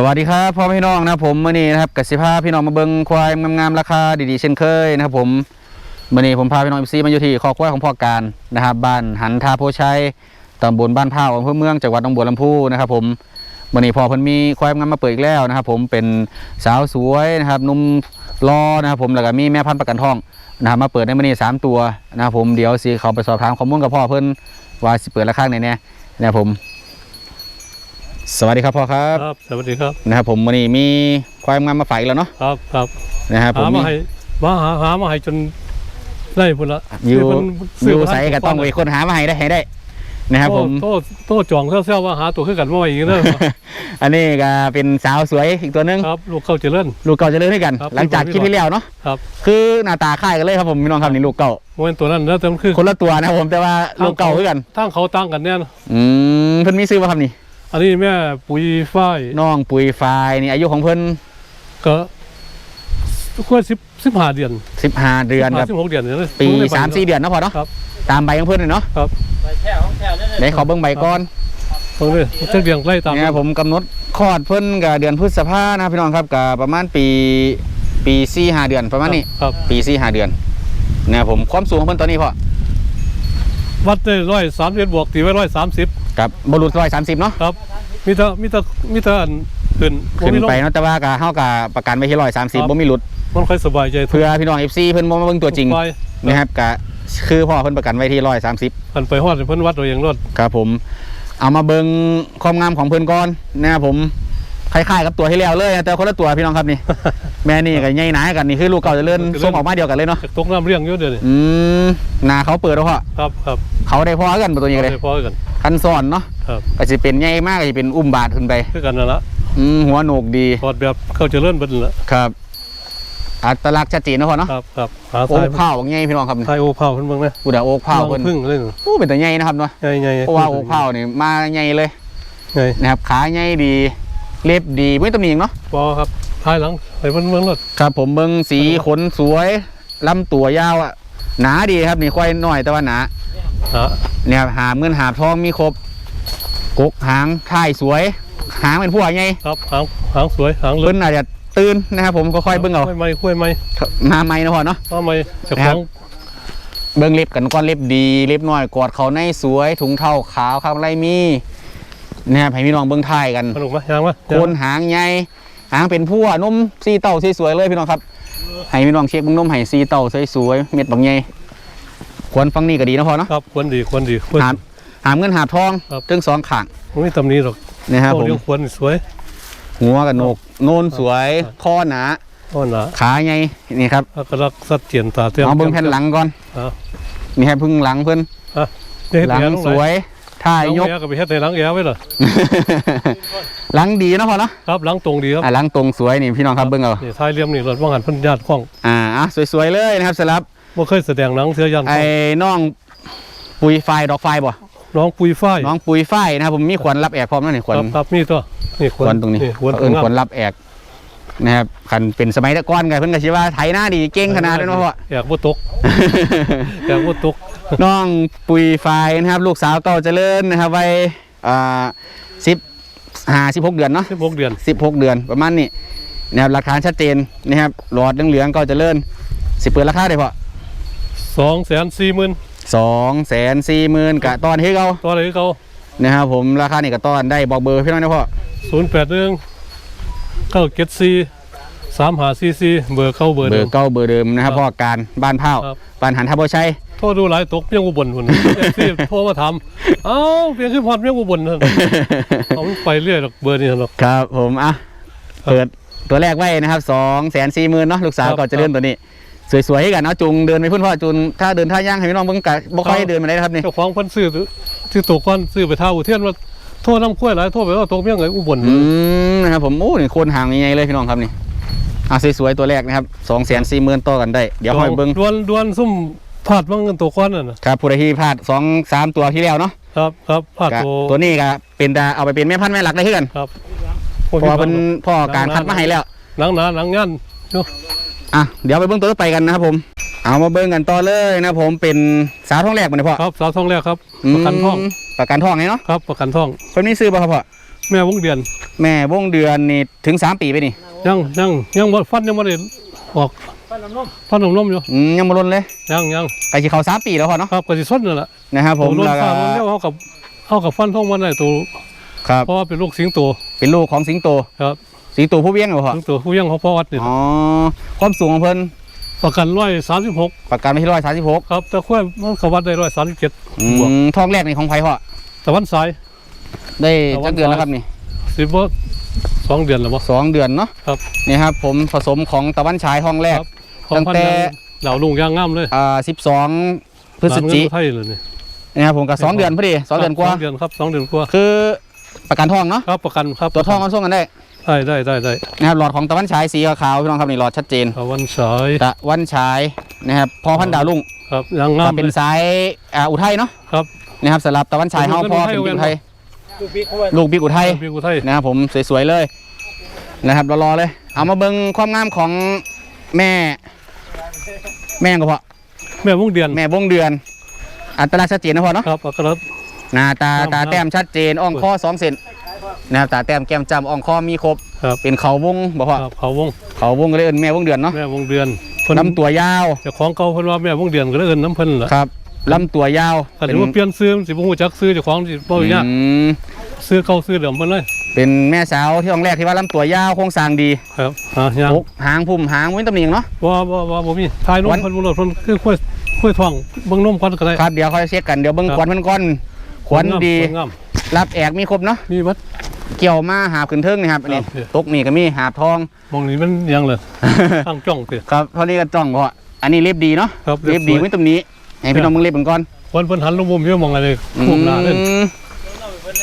สวัสดีครับพ่อพี่น้องนะผมมื่อนี้นะครับกสิภาพี่น้องมาเบิงควายงามๆราคาดีๆเช่นเคยนะครับผมมื่อนี้ผมพาพี่น้องอฟซีมาอยู่ที่คอกควายของพ่อการนะครับบ้านหันทาโพชัยตำบลบ้านพร้าอำเภอเมืองจังหวัดหนองบัวลำพูนะครับผมมื่อนี้พอเพิ่นมีควายงามมาเปิดอีกแล้วนะครับ ผมเป็นสาวสวยนะครับนุ่มรอนะครับผมแล้วก็มีแม่พันธุ์ประกันทองนะครับมาเปิดในมื่อนี้สามตัวนะครับผมเดี๋ยวสิเขาไปสอบถามข้อมูลกับพ่อเพิ่นว่าสิเปิดราคาไหนแน่นะครับผม สวัสดีครับพ่อครับครับ สวัสดีครับนะครับผมวันนี้มีความงามมาฝากอีกแล้วเนาะครับครับนะครับผมหามีมาให้มาหาหามาให้จนได้พุ่นละอยู่เพิ่นอซื้ยู่มาใส่ก็ต้องไปให้ค้นหามาให้ได้ให้ได้นะครับผมโตโตโตจองเซี่ยวๆว่าหาตัวขึ้นกันมาไว้อีกเด้ออันนี้ก็เป็นสาวสวยอีกตัวหนึงครับลูกเข้าเจริญลูกเก่าเจะเลื่อนด้วยกันครับหลังจากคลิปที่แล้วเนาะครับคือหน้าตาคล้ายกันเลยครับผมพี่น้องครับนี่ลูกเก่าโมเป็นตัวนั้นแล้วแต่มันคือคนละตัวนะครับผมแต่ว่าลูกเก่าด้วยกันทั้งเขาตั้งกันเนี่ยนะอืมเพิ่นมีซื้อมาครับนี่ อันนี้แม่ปุ๋ยฝ้ายน้องปุยฟายนี่อายุของเพิ่นก็ควรสิบสิบห้าเดือน15 เดือนกับ สิบหกเดือนเนี่ยนะปีรู้ได้สามสี่เดือนเนาะพอเนาะครับ ตามใบของเพิ่นเลยเนาะครับไหนขอเบิ่งใบก่อนเพิ่งเลยจักเรียงไล่ตามเนี่ยผมกำหนดคลอดเพิ่นกับเดือนพฤษภานะครับพี่น้องครับกับประมาณปีปีสี่ห้าเดือนประมาณนี้ ครับ ปีสี่ห้าเดือนนะครับผมความสูงของเพิ่นตอนนี้พ่อวัดได้ร้อยสามสิบบวกตีไว้ร้อยสามสิบ กับบรุษร้อยสามสิบเนาะครับมีแต่มีแต่มีแต่อันขึ้นบ่ขึ้นมีลงไปเนาะแต่ว่ากับเฮากับประกันไว้ที่ร้อยสามสิบครับบ่มีหลุดมันค่อยสบายใจเพื่อพี่น้องเอฟซีเพิ่นบ่มาเบิ่งตัวจริงไปนะครับกะคือพ่อเพิ่นประกันไว้ที่ร้อยสามสิบมันไปฮอดเพิ่นวัดตัวเองรถครับผม เอามาเบิ่งความงามของเพิ่นก่อนนะครับผม คล้ายๆกับตัวที่แล้วเลยนะแต่คนละตัวพี่น้องครับนี่ แม่นี่กับใหญ่หนากันนี่คือลูกเก่าเจะเลื่อนส่งออกมาเดียวกันเลยเนาะจากตกน้ำเลี้ยงอยู่เดี๋ยวนี้อืมหนาเขาเปิดแล้วพ่อครับครับเขาได้พ่อกันบ่ตัวนี้เลยได้พอกันคันซ้อนเนาะครับก็จะเป็นใหญ่มากก็จะเป็นอุ้มบาทขึ้นไปคือกันนั่นละอืมหัวโหนกดีถอดแบบเข้าเจริญเบิดนั่นละครับอัตลักษณ์ชัดเจนเนาะพ่อเนาะครับครับหาโอ้ทายเผาบางใหญ่พี่น้องครับทายโอเผาเพิ่นเบิ่งนะกูด่าโอกเผาเพิ่นพึ่งเลยโอ้เป็นตัวใหญ่นะครับเนาะใหญ่ใหญ่เพราะว่าโอกเผานี่มาใหญ่เลยใหญ่นะครับขาใหญ่ดี เล็บดีไม่ต้องมีเนาะพอครับทายหลังไปเพิ่นเบิ่งรถครับ ผมเบิ่งสีขนสวยลำตัวยาวอะหนาดีครับนี่ควายน้อยแต่ว่าหนาหาเนี่ยหามเงินหาบทองมีครบกกหางท้ายสวย หางเป็นพวกใหญ่ครับหางหางสวยหางลึเพิ่นอาจจะตื่นนะครับผมก็ค่อยเบิ่งเอาค่อยไม้ค่อยไม้มาใหม่นะพ่อเนาะ ว่าไม้เจ้านะขครัอบงเบิ้งเล็บกันก้อนเล็บดี เล็บน้อยกอดเขาในสวยถุงเท้าขาวข้างไรมี นะครับให้พี่น้องเบิ้งท้ายกันขนมมายางมาโคนหางใหญ่หางเป็นพั่วนมซีเต่าสวยๆเลยพี่น้องครับให้พี่น้องเช็คเบิ้งนมให้ซีเต่าสวยๆเม็ดบางใหญ่ควรฟังนี่ก็ดีนะพ่อเนาะครับควรดีควรดีควร หามหามเงินหาบทองครับถึงสองข้างบ่มีตำหนิหรอกนะครับโอ้ผมเรื่องควรสวย หัวกับโหนกโนนสวยคอหนาอ่อนหนาขาใหญ่นี่ครับอักลักษณ์สัดเจียนตาเทียมเอาเบิ้งแผ่นหลังก่อนครับนี่ให้พึ่งหลังเพิ่นเฮ็ดหลังแอร์สวย ท่าหลังยกแอร์ก็ไปเฮ็ดในหลังแอร์ไว้เหรอหลังดีนะพ่อเนาะครับหลังตรงดีครับอะหลังตรงสวยนี่พี่น้องครับเบิ้งเอานี่ท้ายเลี่ยมนี่รถว่างหันเพิ่นญาติข้องอ่าอะสวยๆเลยนะครับสำหรับบ่เคยแสดงหนังเสือยันไอ้น้องปุยไฟดอกไฟบ่น้องปุยฝ้ายน้องปุยไฟนะครับผมมีขวัญรับแอกพร้อมนั่นนี่ขวัญครับครับมีตัวนี่ขวัญตรงนี้ขวัญเอิ้นขวัญรับแอกนะครับคันเป็นสมัยแต่ก่อนไงเพิ่นก็สิว่าไถหน้าดีเก่งขนาดนั้นเนาะพ่ออยากบ่ตกอยากบ่ตก น้องปุยไฟนะครับ ลูกสาวเก่าเจริญนะครับวัยอ่า10 5 16เดือนเนาะ16เดือน16เดือนประมาณนี้นะครับหลักฐานชัดเจนนะครับหลอดเหลืองๆเก่าเจริญสิเปิดราคาได้พ่อ240,000สองแสนสี่หมื่นกะตอนให้เขาตัวอะไรคือเขานะครับผมราคานี่กะตอนได้บอกเบอร์พี่น้องนะพ่อ081 974 3544เบอร์เข้าเบอร์เบอเดิมร์เก้าเบอร์เดิมนะครับครับพ่อการบ้านเผาครับบ้านหันทับชัย โทรดูหลายตกเพียงอุบลพุ่นที่โทรมาถามเอ้าเพียงคือพอดเพียงอุบลนั่นเอามันไปเรื่อยหรอกเบอร์นี้หรอก ครับผมอะครับเปิดตัวแรกไว้นะครับสองแสนสี่หมื่นเนาะลูกสาวครับก่อนจะเลื่อนตัวนี้ สวยๆให้กันเนาะจุงเดินไปพุ่นพ่อจุนถ้าเดินท่าย่างให้พี่น้องเบิ่งกะบ่ค่อยครับเดินมาได้นะครับนี่เจ้าของเพิ่นซื้อซื้อตัวก้อนซื้อไปท่าอุเทนว่าโทษน้ำข้วยหลายโทษไปว่าตกเพียงไงอุบลอืมนะครับผมโอ้นี่โคนหางใหญ่ๆเลยพี่น้องครับนี่อะสวยๆตัวแรกนะครับสองแสนสี่หมื่นต่อกันได้ เดี๋ยวค่อยเบิ่งดวนดวนซุ่ม พาดว่างเงินตัวก้อนนั่นน่ะครับผู้ใดที่พลาดสองสามตัวที่แล้วเนาะครับครับพาดก็ตัวตัวนี้ก็เป็นตาเอาไปเป็นแม่พันธุ์แม่หลักได้เพื่อนครับเพราะว่าเป็นพ่อการคัดมาให้แล้วหนังหนาหนังงันอะเดี๋ยวไปเบื้องตัวต่อไปกันนะครับผม เอามาเบิ่งกันต่อเลยนะผมเป็นสาวท้องแรกบ่เนี่ยพ่อครับสาวทองแรกครับประกันท้องมประกันท้องไงเนาะครับประกันท้องเพิ่นมีซื้อบ่ครับพ่อแม่วงเดือน แม่วงเดือนนี่ถึงสามปีไปนี่ยังยังยังบ่ฟันยังบ่ได้ออก ฟันนมฟันนมอยู่อืมยังบ่ล้นเลยยังยังใกล้สิเข้าสามปีแล้วพ่อเนาะครับก็สิส้นนั่นแหละนะครับผมตัวล้นแล้วก็ฟ้ามันเรียกว่าเขากับเขากับฟันท้องมันได้ตัวครับเพราะว่าเป็นลูกสิงโตเป็นลูกของสิงโตครับสิงโตผู้เวียงเหรอพ่อสิงโตผู้ยังของพ่อวัดนี่อ๋อความสูงของเพิ่นประกันร้อยสามสิบหกประกันไว้ที่ร้อยสามสิบหกครับแต่ขั้วมันเขาวัดได้ร้อยสามสิบเจ็ดบวกท้องแรกนี่ของไผพ่อตะวันสายได้ตะวันจักเดือนแล้วครับนี่สิบว่าสองเดือนแล้วบ่สองเดือนเนาะครับนี่ครับผมผสมของตะวันฉายท้องแรกครับของ ตั้งพันแต่ยังเหล่าลุงย่างงามเลยอ่าสิบสองพฤศจิหลานเงินไทยเลยนี่นะครับผมกับสองเดือนพอดีสองเดือนกว่าสองเดือนครับสองเดือนกว่าคือประกันทองเนาะครับประกันครับตัวทองกันส่งกันได้ได้ได้ได้ได้นะครับหลอดของตะวันฉายสีขาวๆพี่น้องครับนี่หลอดชัดเจนตะวันสายตะวันฉายนะครับพอพันดาวลุ่งครับย่างงาก็มเป็นเลยสายอ่าอุทัยเนาะครับนะครับสำหรับตะวันฉายเฮาเป็นพออุทัยเป็นบิ๊กอุทัยลูกบิ๊กเขาไว้ลูกบิ๊กอุทัยพี่กูไทยนะครับผมสวยๆเลยนะครับรอๆเลย เอามาเบิ่งความงามของแม่ แม่ก็พอแม่วงเดือนแม่วงเดือน อัตลักษณ์ชัดเจนนะพอเนาะครับอัครรัตน์หน้าตาครับตาแต้มชัดเจนอ่องคอสองเซนนะครับตาแต้มแก้มจำอ่องคอมีครบครับเป็นเขาวงบอกว่าครับเขาวงเขาวงก็เลยเอิ้นแม่วงเดือนเนาะแม่วงเดือนเพิ่นลำตัวยาวเจ้าของเก่าเพิ่นว่าแม่วงเดือนก็เลยเอิ้นน้ำเพิ่นล่ะครับลำตัวยาวถ้าถือว่าเปลี่ยนซื้อมันสิบ่ฮู้จักซื้อเจ้าของสิบ่ยากอืมซื้อเก่าซื้อเดิมเพิ่นเลย เป็นแม่สาวที่องแรกที่ว่าลำตัวยาวโครงสร้างดีครับอะยางอกหางพุ่มหางไม่ตำหนิงเนาะ ว่าว่าว่าบ่มีทายนมวัน เพิ่นบ่รอดเพิ่นคือค่อยค่อยท้องเบิ่งนมก่อนก็ได้ ครับเดี๋ยวเขาจะเช็คกันเดี๋ยวเบิ้งครับ ขวัญมันก้อนขวัญดีขวัญงามรับแอกมีครบเนาะมีวัด เกี่ยวมาหาบขึ้นเทิงนี่ครับอันนี้ครับ ตกนี่ก็มีหาบทอง มองนี้มันยังเลยข้างจ้องเตะ ครับเท่านี้ก็จ้องเพราะอันนี้เรียบดีเนาะครับเรียบดีสวย ไม่ตำหนี้ให้พี่น้องมึงเรียบกันก่อนวันเพิ่นหันลงมุมเยอะมองอะไรคุมหน้าเล่นอืม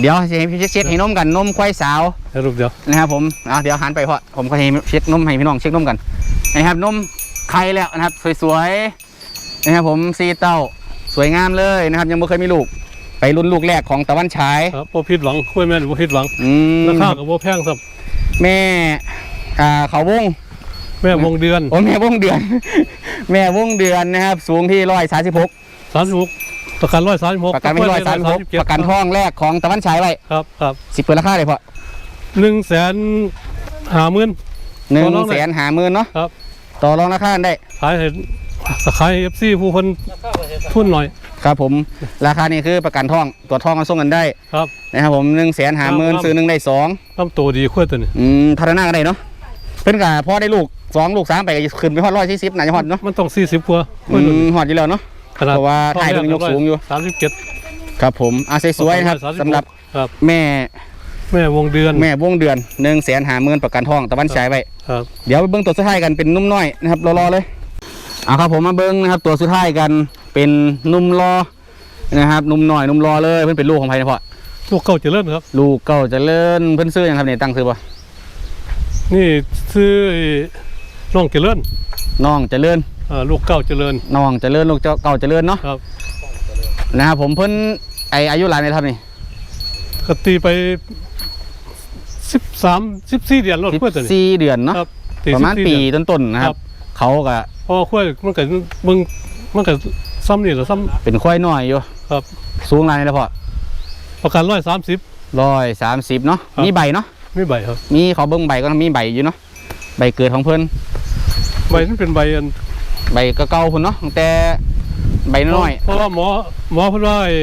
เดี๋ยวให้พี่เช็คให้นมกันนมควายสาวให้รูปเดียวนะครับผมอะเดี๋ยวหันไปเพราะผมก็ให้เช็คนมให้พี่น้องเช็คนมกันนะครับนมไข่แล้วนะครับ สวยๆนะครับผมซีเต้าสวยงามเลยนะครับ ยังไม่เคยมีลูก ไปรุ่นลูกแรกของตะวันฉายครับบ่ผิดหวังคุยแม่นบ่ผิดหวังอืมราคาก็บ่แพงครับแม่อ่าเขาวงแม่วงเดือนโอ้แม่วงเดือน แม่วงเดือนนะครับ สูงที่ร้อยสาสิบหก36 ประกัน136ประกันไม่ร้อยสามสิบหกประกันท้องแรกของตะวันฉายไว้ครับครับสิบเปิดราคาเลยพอ1แสนห้าหมื่นหนึ่งต่อรองได้แสนหาหมื่นเนาะครับต่อรองราคาได้ขายให้สขาย FC ผู้เพิ่นทุนหน่อยครับผมราคานี่คือประกันท้องตัวจท้องก็ส่งกันได้ครับนะครับผมหนึ่งแสนหาหมื่นครับซื้อหนึ่งได้สองลำตัวดีคุยตัวนี้อืมพัฒนากันได้เนาะเพิ่นกะพอได้ลูกสองลูกสามไปก็จะขึ้นไปฮอดร้อยสี่สิบน่าจะฮอดเนาะมันต้อง40กว่าอืคุยตัวมนี้ฮอดอยู่แล้วเนาะ ขนาดเพราะว่าถ่ายเป็นยกสูงอยู่37ครับผมอาสวยๆนะครับสำหรับครับแม่แม่วงเดือนแม่วงเดือนหนึ่งแสนหาหมื่นประกันท้องตะวันฉายไว้ครับเดี๋ยวไปเบิ้งตัวสุดท้ายกันเป็นนุ่มน้อยนะครับรอๆเลยเอาครับผมมาเบิ้งนะครับ ตัวสุดท้ายกันเป็นนุ่มรอนะครับนุ่มน้อยนุ่มรอเลยเพิ่นเป็นลูกของใครนะพ่อลูกเก่าเจริญครับ ลูกเก่าเจะเลิ่นเพิ่นซื้อหยังครับเนี่ยตั้งซื้อป่ะนี่ซื้อน้องเจริญน้องเจะเลิ่นอ่า ลูกเก่าเจริญน้องเจะเลิ่นลูกเจ้าเก่าเจะเลิ่นเนาะครับนะครับผมเพิ่นไออายุหลายไหมครับนี่ก็ตีไปสิบสามสิบสี่เดือนรถสิบเพื่อนตัวนี้ สี่เดือนเนาะครับตีประมาณ14ปีเดือนต้นๆนะคครัรับ บ เขาก็เพราะว่าค่อยมันก็มึงมันก็ซ้ำนี่หรือซ้เป็นควายน้อยอยู่ครับ สูงหลายเลยพ่อำประกันร้อยสามสิบ ร้อยสามสิบเนาะครับ มีใบเนาะไม่ใบครับ มีเขาเบิ้งใบก็มีใบอยู่เนาะใบเกิดของเพิ่นใบนั้นเป็นใบอัน ใบก็เก่าพุ่นเนาะตั้งแต่ใบน้อยเพราะว่าหมอหมอเพิ่นว่าไอ้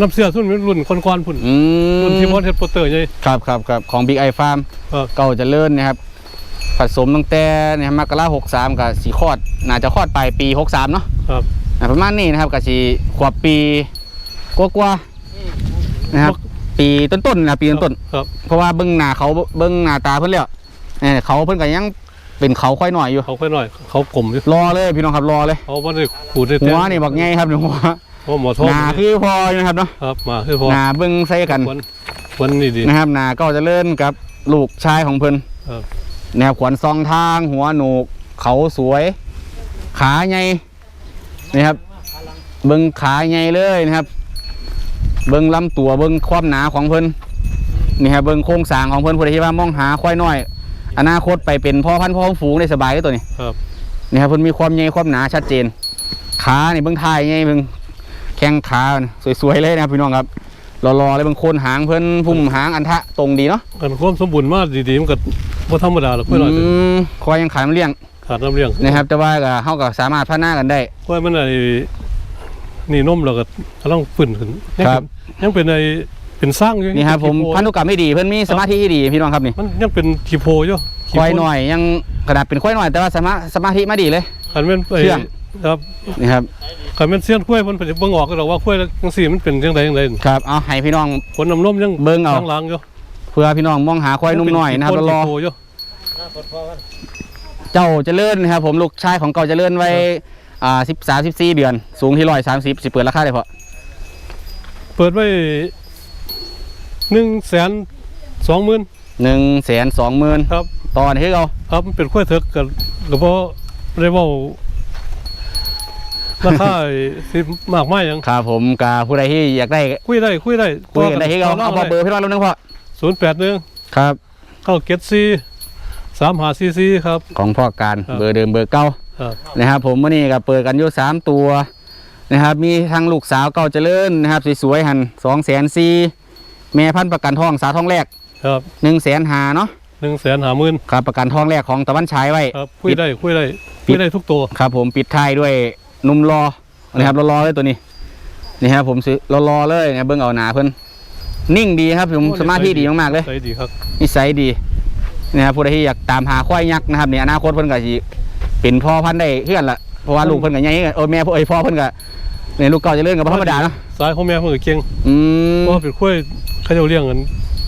น้ำเสียรุ่นรุ่นคนกวนพุ่นๆอืมรุ่นที่มอสเฮ็ดโปสเตอร์ใหญ่ครับครับครับของ Big i Farm เออเก่าเจะเลิ่นนะครับ ผสมตั้งแต่เนี่ยมกราหกสามกับสีคลอด น่าจะคลอดปลายปีหกสามเนาะครับอะประมาณนี้นะครับกับสีขวบปีกว่าๆนะครับ ปีต้นๆนะปีต้นๆ ครับ เพราะว่าเบิ้งหน้าเขาเบิ้งหน้าตาเพิ่นแล้วเนี่ยเขาเพิ่นก็ยัง เป็นเขาค่อยหน่อยอยู่เขาค่อยหน่อย เขากลมอยู่รอเลยพี่น้องครับรอเลยเขาบ่ได้ขูดได้หัวนี่บอกไงครับหัวเพราะหมอทองหน้าคือพออยู่นะครับเนาะครับมาคือพอหน้าเบิ้งใส่กันควรควรนี่ดีนะครับหน้าก็จะเลื่อนกับลูกชายของเพิ่นครับแนวขวัญซองทาง หัวโหนกเขาสวย ขาใหญ่นะครับ เบิ้งขาใหญ่เลยนะครับ เบิ้งลำตัวเบิ้งความหนาของเพิ่นนี่ครับเบิ้งโครงสร้างของเพิ่นผู้ใดที่ว่ามองหาควายน้อย อนาคตไปเป็นพ่อพันธุ์พ่อฝูงได้สบายเลยตัวนี้ครับนี่ครับเพิ่นมีความใหญ่ความหนาชัดเจน ขานี่เบิ่งท้ายใหญ่เบิ่งแข้งขาสวยๆเลยนะครับพี่น้องครับรอๆเลยเบางโคนหางเพิ่นพุ่มหางอันทะตรงดีเนาะกันความสมบูรณ์มากดีๆมันก็บ่ธรรมดาหรอกค่อยหน่อยอืมคอยยังขายมันเลี้ยงขาดน้ำเลี้ยงนะครับ แต่ว่าก็เฮาก็สามารถพัฒนากันได้ค่อยมันไอ้นี่นมแล้วก็กำลังฟื้นขึ้นยังครับเป็นยังเป็นไอ้ เป็นสร้างอยู่นี่ครับผมยังเป็พันธุกรรมไม่ดีเพิ่นมีสมาธิที่ดีพี่น้องครับนี่มันยังเป็นทีโพอยู่ควายหน่อยยังขนาดเป็นควายหน่อยแต่ว่าสมาสมาธิมาดีเลยคันแม่นไอ้เชื่อง ครับนี่ครับคันแม่นเสี้ยนกล้วยมันเป็นเบิ่งออกก็ดอกว่าล้วยจังซี่มันเป็นจังไดจังไดครับเอาให้พี่น้อง ผลน้ำนมยังเบิ่งเอาหลังๆอยู่เพื่อพี่น้องมองหาควายนุ่มน้อยนะครับเป็รอทีโพอยู่ เจ้าเจริญนะครับผมลูกชายของเก่าเจริญไว้อ่าสิบสามสิบสี่เดือน สูงที่ร้อยสามสิบสิเปิดราคาได้พอเปิดไว้ 120,000หนึ่งแสนสองหมื่นครับ ตอนที่เราครับมันเป็นกล้วยเถิกกับกับบ่ได้เว้าราคาสิมากมายหยังครับผมกับผู้ใดที่อยากได้คุยได้คุยได้คุยกันได้ที่เราเอาพอเบอร์พี่น้องเราหนึ่งพอ081ครับเข้าเก็ตซีสามหาซีซีครับ ของพ่อการครับเบอร์เดิมเบอร์เก้าครับนะครับผมวันนี้ก็เปิดกันอยู่สามตัวนะครับมีทั้งลูกสาวเก่าเจริญนะครับสวยๆหันสองแสนสี่ แม่พันธุ์ประกันทองสาวทองแรกครับหนึ่งแสนหาเนาะหนึ่งแสนหาหมื่นครับประกันทองแรกของตะวันฉายไว้ครับคุยได้คุยได้ปิคุดยได้ทุกตัวครับ ผมปิดท้ายด้วยนุ่มรอนะครับรอๆเลยตัวนี้นี่ครับผมซื้อรอๆเลยนะเบิ้งเอาหนาเพิ่นนิ่งดีครับผมสมาธิดีมากๆเลยใจดีครับนิสัยดีนะครับผู้ใดที่อยากตามหาควายยักษ์นะครับในอนาคตเพิ่นก็สิเป็นพ่อพันธุ์ได้เพื่อนละเพราะว่าลูกเพิ่นก็ใหญ่กันโอ้ยแม่เพิ่นเอ้ยพ่อเพิ่นก็เนี่ยลูกเก่าเจะเลื่อนกับธรรมดาเนาะสายของแม่เพิ่งเก่งอืมเพราะว่าเป็นคุย เขาจะเลี้ยงกัน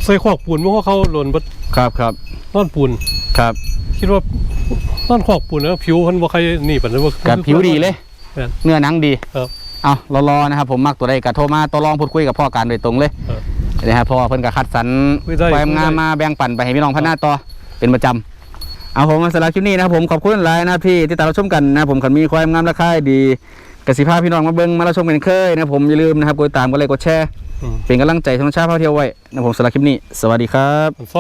ใส่ขอกปูนเพราะว่าเขาหล่นบัดครับครับนอนปูน ครับคิดว่านอนขอกปูนแล้วผิวเพิ่นบ่ใครหนีปานนั้นว่ากับผิวดีเลย แม่น เนื้อหนังดีครับเอารอๆนะครับ ผมมักตัวใดก็โทรมาต่อรองพูดคุยกับพ่อการโดยตรงเลยครับนะครับเพราะว่าเพิ่นก็คัดสรรคุยได้ความงามคุยได้ มาแบ่งปันไปให้พี่น้องพัฒนาต่อเป็นประจำเอาผมสำหรับคลิปนี้นะครับผมขอบคุณหลายนะครับที่ติดตามรับชมกันนะครับผมขันมีความงามราคาดีกสิภาพี่น้องมาเบิ่งมารับชมกันเคยนะครับผมอย่าลืมนะครับกดติดตามกดไลค์กดแชร์อืม เป็นกำลังใจทางชาติพาเที่ยวไว้นะครับผมสำหรับคลิปนี้ สวัสดีครับมันซ่อน